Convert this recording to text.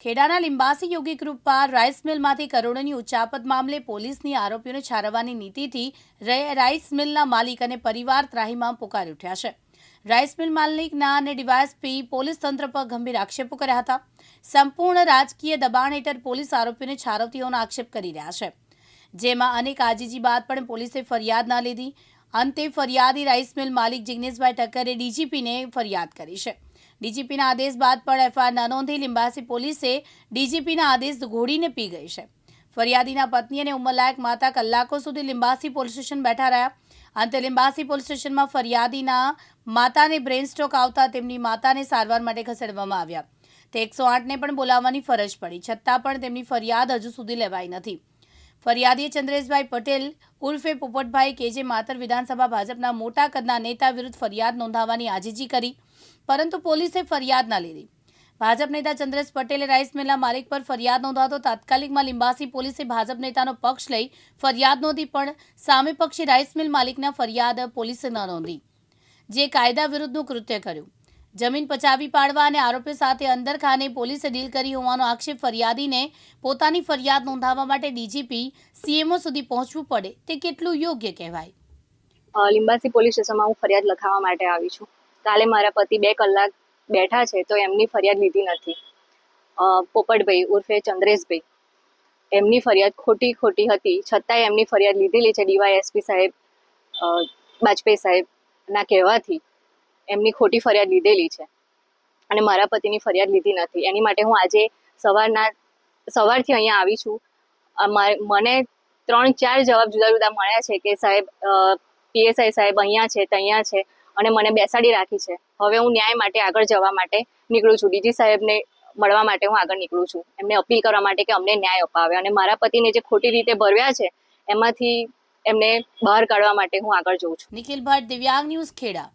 ખેડાના Limbasi Yogi group rice મિલમાંથી કરોડોની ઉચ્ચાપત મામલે પોલીસની આરોપીઓને છારવવાની નીતિથી રે- રાઈસ મિલના માલિક અને પરિવાર ત્રાહીમામ પુકારી ઉઠ્યા છે. રાઈસ મિલ માલિકના અને ડીવાયએસપી પોલીસ તંત્ર પર ગંભીર આક્ષેપો કર્યા હતા. સંપૂર્ણ રાજકીય દબાણ હેઠળ પોલીસ આરોપીઓને છારવતી આક્ષેપ કરી રહ્યા છે. જેમાં અનેક આજીજી બાદ પણ પોલીસે ફરિયાદ ના લીધી. અંતે ફરિયાદી રાઈસ મિલ માલિક જિગ્નેશભાઈ ઠક્કરે ડીજીપીને ફરિયાદ કરી છે. ડીજીપીના આદેશ બાદ પણ એફઆઈઆર ન નોંધી લિંબાસી પોલીસે ડીજીપીના આદેશ ઘોડીને પી ગઈ છે. ફરિયાદીના પત્ની અને ઉંમરલાયક માતા કલાકો સુધી લિંબાસી પોલીસ સ્ટેશન બેઠા રહ્યા. અંતે લિંબાસી પોલીસ સ્ટેશનમાં ફરિયાદીના માતાને બ્રેન સ્ટ્રોક આવતા તેમની માતાને સારવાર માટે ખસેડવામાં આવ્યા. તે એકસો આઠને પણ બોલાવવાની ફરજ પડી. છતાં પણ તેમની ફરિયાદ હજુ સુધી લેવાઈ નથી. ફરિયાદીએ ચંદ્રેશભાઈ પટેલ, ઉર્ફે પોપટભાઈ કે જે માતર વિધાનસભા ભાજપના મોટા કદના નેતા વિરુદ્ધ ફરિયાદ નોંધાવવાની આજીજી કરી, પરંતુ પોલીસે ફરિયાદ ના લીધી. ભાજપ નેતા ચંદ્રેશ પટેલે રાઈસ મિલના માલિક પર ફરિયાદ નોંધાવતો તાત્કાલિકમાં લિંબાસી પોલીસે ભાજપ નેતાનો પક્ષ લઈ ફરિયાદ નોંધી, પણ સામે પક્ષે રાઈસ મિલ માલિકના ફરિયાદ પોલીસે ન નોંધી, જે કાયદા વિરુદ્ધનું કૃત્ય કર્યું. જમીન પચાવી પાડવા અને આરોપીઓ સાથે અંદર ખાને પોલીસે ડીલ કરી હોવાનો આક્ષેપ ફરિયાદીને પોતાની ફરિયાદ નોંધાવવા માટે ડીજીપી, સીએમઓ સુધી પહોંચવું પડે. તે કેટલું યોગ્ય કહેવાય? લિંબાસી પોલીસ સ્ટેશનમાં હું ફરિયાદ લખાવવા માટે આવી છું. કાલે મારા પતિ બે કલાક બેઠા છે તો એમની ફરિયાદ લીધી નથી. પોપટભાઈ ઉર્ફે ચંદ્રેશભાઈ. એમની ફરિયાદ ખોટી ખોટી હતી. છતાંય એમની ફરિયાદ લીધેલી છે ડીવાયએસપી સાહેબ બાજપેયી સાહેબના કહેવાથી. એમની ખોટી ફરિયાદ લીધેલી છે. અને મારા પતિની ફરિયાદ લીધી નથી. એની માટે હું આજે સવારના, સવારથી અહીંયા આવી છું. મને ત્રણ, ચાર જવાબ જુદા જુદા મળ્યા છે કે સાહેબ પીએસઆઈ સાહેબ અહીંયા છે, ત્યાં છે અને મને બેસાડી રાખી છે. હવે હું ન્યાય માટે આગળ જવા માટે નીકળું છું. ડીજી સાહેબને મળવા માટે હું આગળ નીકળું છું. એમને અપીલ કરવા માટે કે અમને ન્યાય અપાવે. અને મારા પતિને જે ખોટી રીતે ભરવ્યા છે, એમાંથી એમને બહાર કાઢવા માટે હું આગળ જઉં છું. નિખિલ ભટ્ટ, દિવ્યાંગ ન્યૂઝ ખેડા.